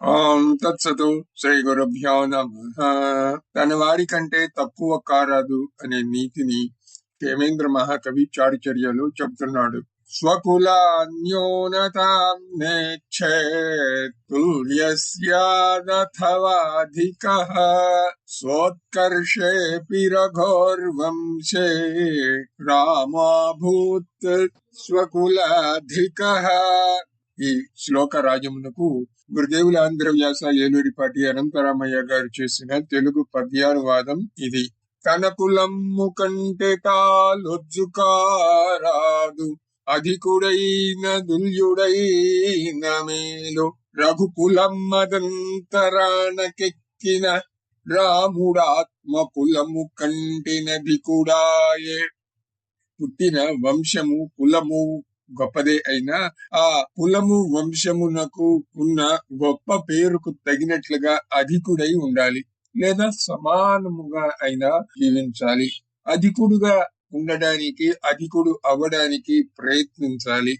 ఓం తత్సతు శ్రీ గురుభ్యో నమ. తన వారి కంటే తక్కువ కారాదు అనే నీతిని దేవేంద్ర మహాకవి చారుచర్యలు చెబుతున్నాడు. స్వకులాన్యోనతాం నేచ్చేతుల్యస్యాదథవాధిక స్వోత్కర్షేపి రఘోర్వంశే రామాభూత్ స్వకులాధిక ఈ శ్లోక రాజమునకు గురుదేవుల ఆంధ్ర వ్యాస ఏలూరిపాటి అనంతరామయ్య గారు చేసిన తెలుగు పద్యానువాదం ఇది. తన కులమ్ము కంటే తాలొజ్జుకారాదు అధికుడైన దుల్యుడైన మేలు. రఘుకులమ్మదంతరాణకెక్కిన రాముడాత్మ కులము కంటినది కూడాయే. పుట్టిన వంశము కులము గొప్పదే అయినా ఆ కులము వంశమునకు ఉన్న గొప్ప పేరుకు తగినట్లుగా అధికుడై ఉండాలి లేదా సమానముగా అయినా జీవించాలి. అధికుడుగా ఉండడానికి అధికుడు అవ్వడానికి ప్రయత్నించాలి.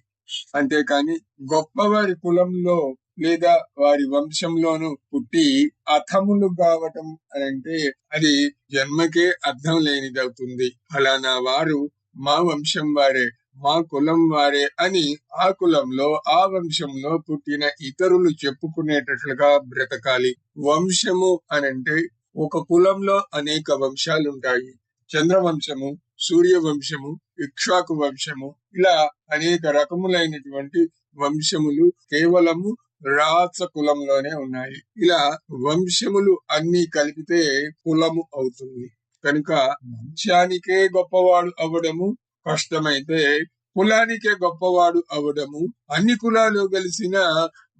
అంతేకాని గొప్పవారి కులంలో లేదా వారి వంశంలోను పుట్టి అథములు కావటం అంటే అది జన్మకే అర్థం లేనిదవుతుంది. అలానా వారు మా వంశం వారే. మా కులం వారే అని ఆ కులంలో ఆ వంశంలో పుట్టిన ఇతరులు చెప్పుకునేటట్లుగా బ్రతకాలి. వంశము అనంటే ఒక కులంలో అనేక వంశాలుంటాయి. చంద్రవంశము సూర్య వంశము ఇక్ష్వాకు వంశము ఇలా అనేక రకములైనటువంటి వంశములు కేవలము రాచ కులంలోనే ఉన్నాయి. ఇలా వంశములు అన్ని కలిపితే కులము అవుతుంది. కనుక వంశానికే గొప్పవాడు అవ్వడము స్పష్టమైతే కులానికే గొప్పవాడు అవడము అన్ని కులాలు కలిసిన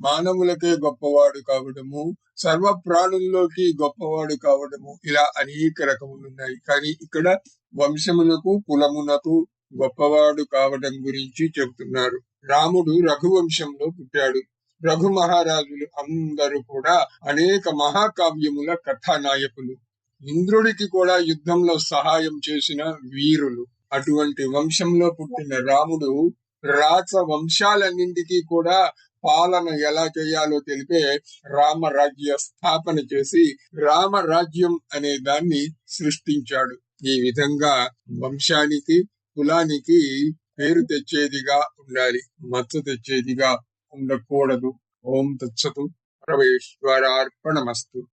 మానవులకే గొప్పవాడు కావడము సర్వ ప్రాణుల్లోకి గొప్పవాడు కావడము ఇలా అనేక రకములు ఉన్నాయి. కానీ ఇక్కడ వంశమునకు కులమునకు గొప్పవాడు కావడం గురించి చెబుతున్నారు. రాముడు రఘువంశంలో పుట్టాడు. రఘు మహారాజులు అందరూ కూడా అనేక మహాకావ్యముల కథానాయకులు. ఇంద్రుడికి కూడా యుద్ధంలో సహాయం చేసిన వీరులు. అటువంటి వంశంలో పుట్టిన రాముడు రాచ వంశాలన్నింటికీ కూడా పాలన ఎలా చేయాలో తెలిపే రామరాజ్య స్థాపన చేసి రామరాజ్యం అనే దాన్ని సృష్టించాడు. ఈ విధంగా వంశానికి కులానికి పేరు తెచ్చేదిగా ఉండాలి. మచ్చ తెచ్చేదిగా ఉండకూడదు. ఓం తత్సతు. పరమేశ్వరార్పణమస్తు.